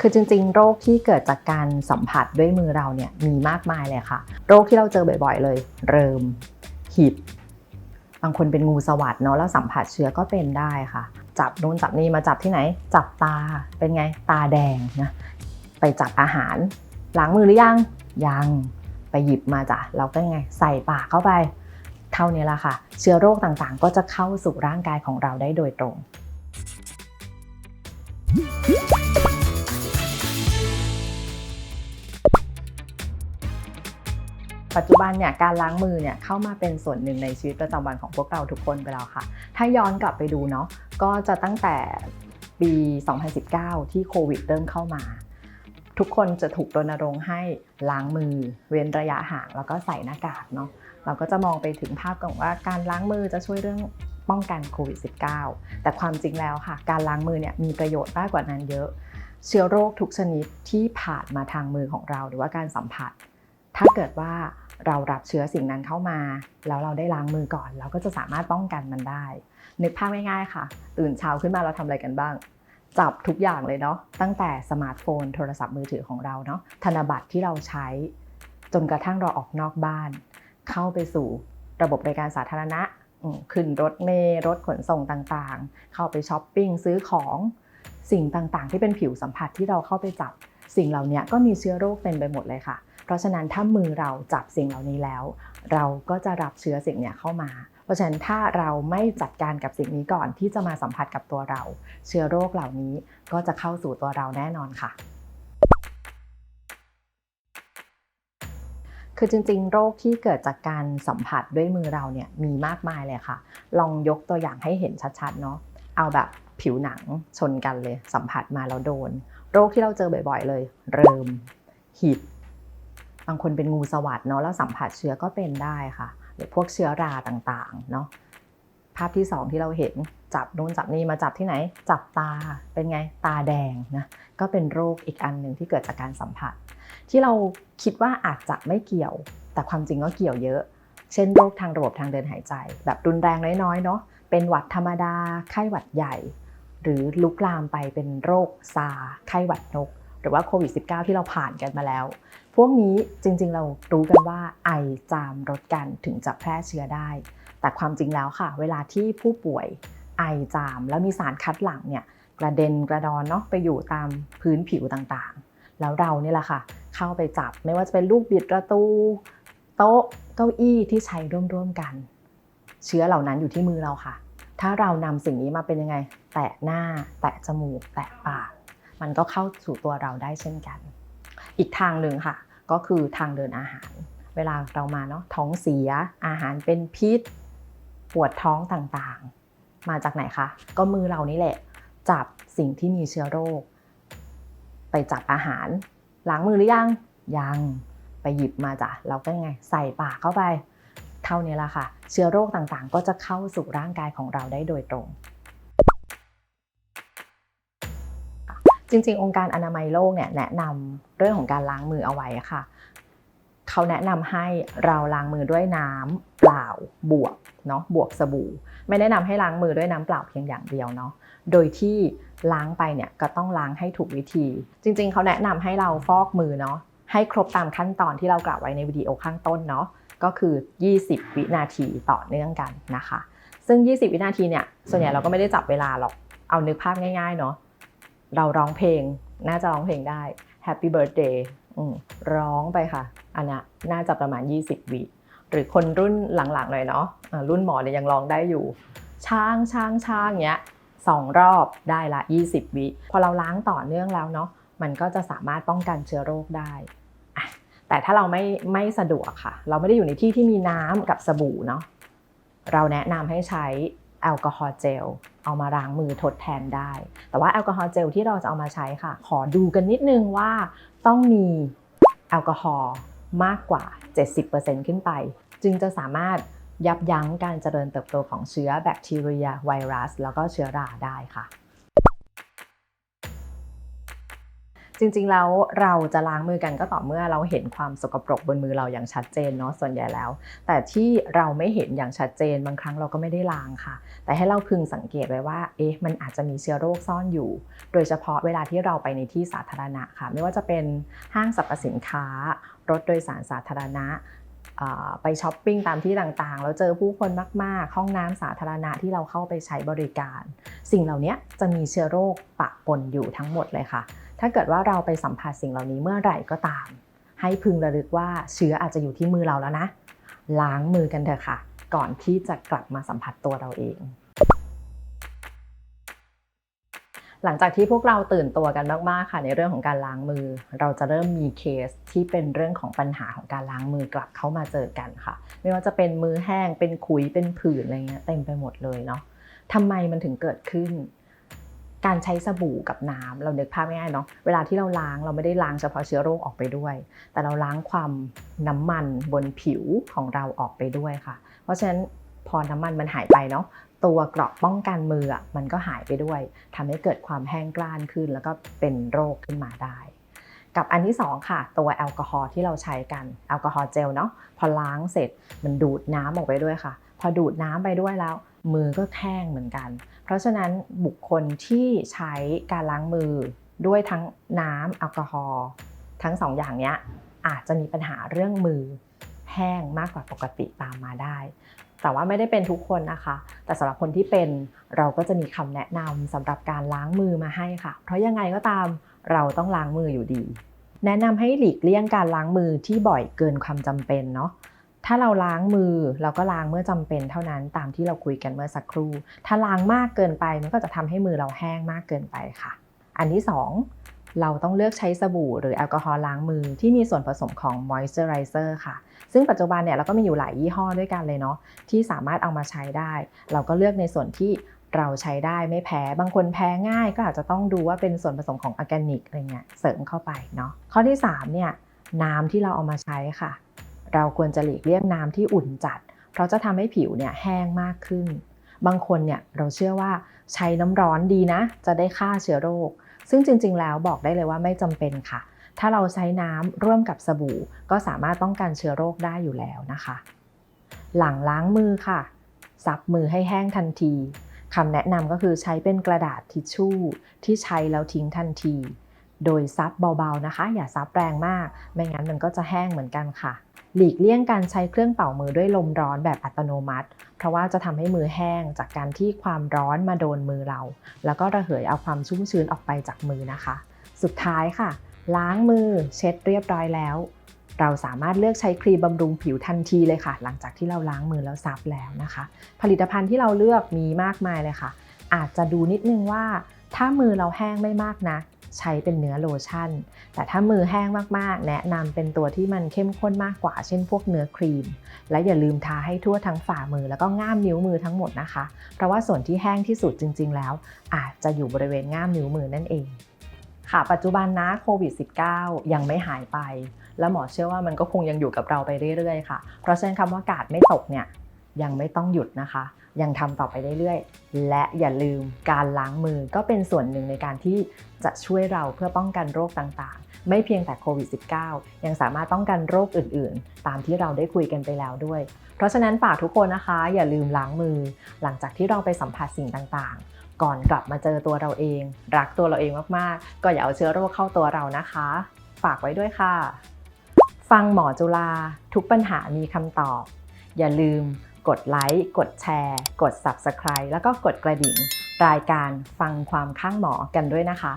คือจริง ๆ โรคที่เกิดจากการสัมผัสด้วยมือเราเนี่ยมีมากมายเลยค่ะ โรคที่เราเจอบ่อยๆ เลย เริมหิดบางคนเป็นงูสวัสดเนาะแล้วสัมผัสเชื้อก็เป็นได้ค่ะ จับนู้นจับนี่มาจับที่ไหน จับตาเป็นไงตาแดงนะไปจับอาหารล้างมือหรือยังยังไปหยิบมาจ้ะเราก็ไงใส่ปากเข้าไป เท่านี้ละค่ะ เชื้อโรคต่างๆ ก็จะเข้าสู่ร่างกายของเราได้โดยตรง ปัจจุบันเนี่ยการล้างมือเนี่ยเข้ามาเป็นส่วนหนึ่งในชีวิตประจำวันของพวกเราทุกคนไปแล้วค่ะ ถ้าย้อนกลับไปดูเนาะก็จะตั้งแต่ปี 2019 ที่โควิดเริ่มเข้ามา ทุกคนจะถูกรณรงค์ให้ล้างมือ เว้นระยะห่างแล้วก็ใส่หน้ากากเนาะเราก็จะมองไปถึงภาพกันว่าการล้างมือจะช่วยเรื่องป้องกันโควิด -19 แต่ความจริงแล้วค่ะ การล้างมือเนี่ยมีประโยชน์มากกว่านั้นเยอะ เชื้อโรคทุกชนิดที่ผ่านมาทางมือของเรา หรือว่าการสัมผัส ถ้าเกิดว่า เรารับเชื้อสิ่งนั้นเข้ามา แล้วเราได้ล้างมือก่อน เราก็จะสามารถป้องกันมันได้ นึกภาพง่ายๆค่ะ ตื่นเช้าขึ้นมาเราทำอะไรกันบ้าง จับทุกอย่างเลยเนาะตั้งแต่สมาร์ทโฟน โทรศัพท์มือถือของเราเนาะธนบัตรที่เราใช้ จนกระทั่งเราออกนอกบ้าน เข้าไปสู่ระบบบริการสาธารณะขึ้นรถเมล์รถขนส่งต่างๆ เข้าไปช้อปปิ้งซื้อของสิ่งต่างๆ ที่เป็นผิวสัมผัสที่เราเข้าไปจับ สิ่งเหล่านี้ก็มีเชื้อโรคเต็มไปหมดเลยค่ะ เพราะฉะนั้นถ้ามือเราจับสิ่งเหล่านี้แล้ว เราก็จะรับเชื้อสิ่งเนี้ยเข้ามา เพราะฉะนั้นถ้าเราไม่จัดการกับสิ่งนี้ก่อนที่จะมาสัมผัสกับตัวเรา เชื้อโรคเหล่านี้ก็จะเข้าสู่ตัวเราแน่นอนค่ะคือจริงๆ โรคที่เกิดจากการสัมผัสด้วยมือเราเนี่ยมีมากมายเลยค่ะ ลองยกตัวอย่างให้เห็นชัดๆ เนาะ เอาแบบผิวหนังชนกันเลย สัมผัสมาแล้วโดน โรคที่เราเจอบ่อยๆ เลย เริม หิด บางคนเป็นงูสวัสดเนาะแล้วสัมผัสเชื้อก็เป็นได้ค่ะ หรือพวกเชื้อราต่างๆเนาะภาพที่ 2 ที่เราเห็นจับนู้นจับนี่มาจับที่ไหน จับตาเป็นไงตาแดงนะก็เป็นโรคอีกอันหนึ่งที่เกิดจากการสัมผัส ที่เราคิดว่าอาจจะไม่เกี่ยว แต่ความจริงก็เกี่ยวเยอะ เช่นโรคทางระบบทางเดินหายใจ แบบรุนแรงน้อยๆเนาะเป็นหวัดธรรมดาไข้หวัดใหญ่ หรือลุกลามไปเป็นโรคซาไข้หวัดนก รือว่าโควิด -19 ที่เราผ่านกันมาแล้ว พวกนี้จริงๆเรารู้กันว่าไอจามรดกันถึงจะแพร่เชื้อได้ แต่ความจริงแล้วค่ะ เวลาที่ผู้ป่วยไอจามแล้วมีสารคัดหลั่งเนี่ยกระเด็นกระดอนเนาะไปอยู่ตามพื้นผิวต่างๆ แล้วเราเนี่ยแหละค่ะ เข้าไปจับไม่ว่าจะเป็นลูกบิดประตู โต๊ะเก้าอี้ที่ใช้ร่วมๆกัน เชื้อเหล่านั้นอยู่ที่มือเราค่ะ ถ้าเรานำสิ่งนี้มาเป็นยังไง แตะหน้า แตะจมูก แตะปาก มันก็เข้าสู่ตัวเราได้เช่นกัน อีกทางหนึ่งค่ะ ก็คือทางเดินอาหาร เวลาเรามาเนาะท้องเสียอาหารเป็นพิษ ปวดท้องต่างๆ มาจากไหนคะ ก็มือเรานี่แหละ จับสิ่งที่มีเชื้อโรค ไปจับอาหารล้างมือหรือยังยังไปหยิบมาจ้ะเราก็ยังไงใส่ปากเข้าไป เท่านี้ละค่ะ เชื้อโรคต่างๆ ก็จะเข้าสู่ร่างกายของเราได้โดยตรง จริง ๆ องค์การอนามัยโลกเนี่ยแนะนำเรื่องของการล้างมือเอาไว้ค่ะ เขาแนะนำให้เราล้างมือด้วยน้ำเปล่าบวกเนาะบวกสบู่ ไม่แนะนำให้ล้างมือด้วยน้ำเปล่าเพียงอย่างเดียวเนาะโดยที่ล้างไปเนี่ยก็ต้องล้างให้ถูกวิธี จริง ๆ เขาแนะนำให้เราฟอกมือเนาะให้ครบตามขั้นตอนที่เรากล่าวไว้ในวิดีโอข้างต้นเนาะก็คือ 20 วินาทีต่อเนื่องกันนะคะ ซึ่ง 20 วินาทีเนี่ยส่วนใหญ่เราก็ไม่ได้จับเวลาหรอกเอานึกภาพง่ายๆเนาะ เราร้องเพลง น่าจะร้องเพลงได้ Happy Birthday ร้องไปค่ะ อันนี้น่าจะประมาณ 20 วิหรือคนรุ่นหลังๆเลยเนาะรุ่นหมอเนี่ยยังร้องได้อยู่ ช้างช้างช้างเงี้ยสองรอบได้ละ 20 วิพอเราล้างต่อเนื่องแล้วเนาะมันก็จะสามารถป้องกันเชื้อโรคได้ แต่ถ้าเราไม่ไม่สะดวกค่ะ เราไม่ได้อยู่ในที่ที่มีน้ำกับสบู่เนาะเราแนะนำให้ใช้ แอลกอฮอล์เจลเอามาล้างมือทดแทนได้ แต่ว่าแอลกอฮอล์เจลที่เราจะเอามาใช้ค่ะ ขอดูกันนิดนึงว่าต้องมีแอลกอฮอล์มากกว่า 70%ขึ้นไป จึงจะสามารถยับยั้งการเจริญเติบโตของเชื้อแบคทีเรียไวรัส แล้วก็เชื้อราได้ค่ะ จริงๆแล้วเราจะล้างมือกันก็ต่อเมื่อเราเห็นความสกปรกบนมือเราอย่างชัดเจนเนาะส่วนใหญ่แล้ว แต่ที่เราไม่เห็นอย่างชัดเจนบางครั้งเราก็ไม่ได้ล้างค่ะ แต่ให้เราพึงสังเกตไว้ว่าเอ๊ะมันอาจจะมีเชื้อโรคซ่อนอยู่ โดยเฉพาะเวลาที่เราไปในที่สาธารณะค่ะ ไม่ว่าจะเป็นห้างสรรพสินค้ารถโดยสารสาธารณะไปช้อปปิ้งตามที่ต่างๆ แล้วเจอผู้คนมากๆ ห้องน้ำสาธารณะที่เราเข้าไปใช้บริการ สิ่งเหล่านี้จะมีเชื้อโรคปะปนอยู่ทั้งหมดเลยค่ะ ถ้าเกิดว่าเราไปสัมผัสสิ่งเหล่านี้เมื่อไหร่ก็ตาม ให้พึงระลึกว่าเชื้ออาจจะอยู่ที่มือเราแล้วนะ ล้างมือกันเถอะค่ะ ก่อนที่จะกลับมาสัมผัสตัวเราเอง หลังจากที่พวกเราตื่นตัวกันมากๆค่ะในเรื่องของการล้างมือ เราจะเริ่มมีเคสที่เป็นเรื่องของปัญหาของการล้างมือกลับเข้ามาเจอกันค่ะ ไม่ว่าจะเป็นมือแห้งเป็นขุยเป็นผื่นอะไรเงี้ยเต็มไปหมดเลยเนาะทำไมมันถึงเกิดขึ้น การใช้สบู่กับน้ำเรานึกภาพง่ายๆเนาะเวลาที่เราล้างเราไม่ได้ล้างเฉพาะเชื้อโรคออกไปด้วย แต่เราล้างความน้ำมันบนผิวของเราออกไปด้วยค่ะ เพราะฉะนั้นพอน้ำมันมันหายไปเนาะตัวเกราะป้องกันมือมันก็หายไปด้วยทำให้เกิดความแห้งกร้านขึ้น แล้วก็เป็นโรคขึ้นมาได้ กับอันที่สองค่ะ ตัวแอลกอฮอล์ที่เราใช้กันแอลกอฮอล์เจลเนาะพอล้างเสร็จมันดูดน้ำออกไปด้วยค่ะ พอดูดน้ำไปด้วยแล้ว มือก็แห้งเหมือนกัน เพราะฉะนั้นบุคคลที่ใช้การล้างมือด้วยทั้งน้ำแอลกอฮอล์ทั้งสองอย่างเนี้ยอาจจะมีปัญหาเรื่องมือแห้งมากกว่าปกติตามมาได้ แต่ว่าไม่ได้เป็นทุกคนนะคะ แต่สำหรับคนที่เป็นเราก็จะมีคำแนะนำสำหรับการล้างมือมาให้ค่ะ เพราะยังไงก็ตามเราต้องล้างมืออยู่ดี แนะนำให้หลีกเลี่ยงการล้างมือที่บ่อยเกินความจำเป็นเนาะ ถ้าเราล้างมือเราก็ล้างเมื่อจำเป็นเท่านั้นตามที่เราคุยกันเมื่อสักครู่ ถ้าล้างมากเกินไปมันก็จะทำให้มือเราแห้งมากเกินไปค่ะ อันที่สองเราต้องเลือกใช้สบู่หรือแอลกอฮอล์ล้างมือที่มีส่วนผสมของ moisturizer ค่ะ ซึ่งปัจจุบันเนี่ยเราก็มีอยู่หลายยี่ห้อด้วยกันเลยเนาะที่สามารถเอามาใช้ได้ เราก็เลือกในส่วนที่เราใช้ได้ไม่แพ้ บางคนแพ้ง่ายก็อาจจะต้องดูว่าเป็นส่วนผสมของออร์แกนิกอะไรเงี้ยเสริมเข้าไปเนาะข้อที่สามเนี่ยน้ำที่เราเอามาใช้ค่ะ เราควรจะหลีกเลี่ยงน้ำที่อุ่นจัด เพราะจะทำให้ผิวเนี่ยแห้งมากขึ้น บางคนเนี่ยเราเชื่อว่าใช้น้ำร้อนดีนะ จะได้ฆ่าเชื้อโรค ซึ่งจริง ๆ แล้วบอกได้เลยว่าไม่จำเป็นค่ะ ถ้าเราใช้น้ำร่วมกับสบู่ ก็สามารถป้องกันเชื้อโรคได้อยู่แล้วนะคะ หลังล้างมือค่ะซับมือให้แห้งทันทีคำแนะนำก็คือใช้เป็นกระดาษทิชชู่ที่ใช้แล้วทิ้งทันที โดยซับเบาๆนะคะ อย่าซับแรงมาก ไม่งั้นมันก็จะแห้งเหมือนกันค่ะ หลีกเลี่ยงการใช้เครื่องเป่ามือด้วยลมร้อนแบบอัตโนมัติ เพราะว่าจะทำให้มือแห้งจากการที่ความร้อนมาโดนมือเรา แล้วก็ระเหยเอาความชุ่มชื้นออกไปจากมือนะคะ สุดท้ายค่ะ ล้างมือเช็ดเรียบร้อยแล้ว เราสามารถเลือกใช้ครีมบำรุงผิวทันทีเลยค่ะ หลังจากที่เราล้างมือแล้วซับแล้วนะคะ ผลิตภัณฑ์ที่เราเลือกมีมากมายเลยค่ะ อาจจะดูนิดนึงว่าถ้ามือเราแห้งไม่มากนะ ใช้เป็นเนื้อโลชั่น แต่ถ้ามือแห้งมากๆ แนะนำเป็นตัวที่มันเข้มข้นมากกว่า เช่นพวกเนื้อครีม และอย่าลืมทาให้ทั่วทั้งฝ่ามือแล้วก็ง่ามนิ้วมือทั้งหมดนะคะ เพราะว่าส่วนที่แห้งที่สุดจริง ๆ แล้ว อาจจะอยู่บริเวณง่ามนิ้วมือนั่นเองค่ะปัจจุบันนะโควิด -19 ยังไม่หายไป แล้วหมอเชื่อว่ามันก็คงยังอยู่กับเราไปเรื่อยๆ ค่ะ เพราะฉะนั้นคำว่ากาดไม่ตกเนี่ยยังไม่ต้องหยุดนะคะ ยังทำต่อไปเรื่อยๆ และอย่าลืมการล้างมือก็เป็นส่วนหนึ่งในการที่จะช่วยเราเพื่อป้องกันโรคต่างๆ ไม่เพียงแต่โควิด -19 ยังสามารถป้องกันโรคอื่นๆ ตามที่เราได้คุยกันไปแล้วด้วย เพราะฉะนั้นฝากทุกคนนะคะ อย่าลืมล้างมือ หลังจากที่เราไปสัมผัสสิ่งต่างๆ ก่อนกลับมาเจอตัวเราเอง รักตัวเราเองมากๆ ก็อย่าเอาเชื้อโรคเข้าตัวเรานะคะ ฝากไว้ด้วยค่ะ ฟังหมอจุฬาทุกปัญหามีคำตอบ อย่าลืม กดไลค์ กดแชร์ กด Subscribe แล้วก็กดกระดิ่ง รายการฟังความข้างหมอกันด้วยนะคะ